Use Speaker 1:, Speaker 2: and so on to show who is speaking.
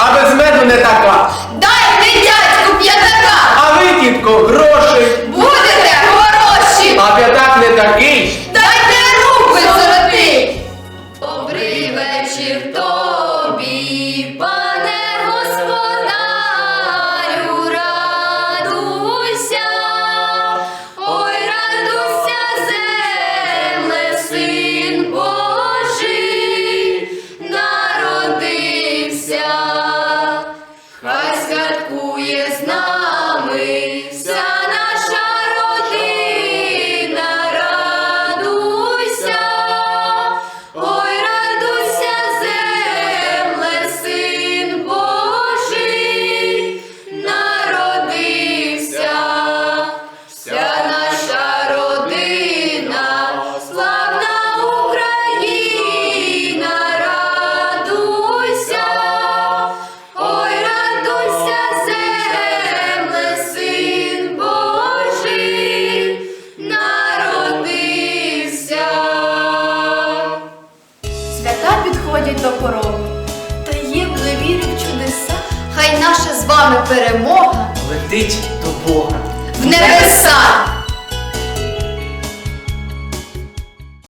Speaker 1: А без меду не така.
Speaker 2: Дай дядьку п'ятака,
Speaker 1: А ви, тітко, грошей.
Speaker 2: будете хороші.
Speaker 1: А п'ятак не такий.
Speaker 2: Дайте руки золотий. Добрий вечір
Speaker 3: підходять до порогу. та є в невірі в чудеса.
Speaker 2: Хай наша з вами перемога
Speaker 1: Летить до Бога.
Speaker 2: в небеса.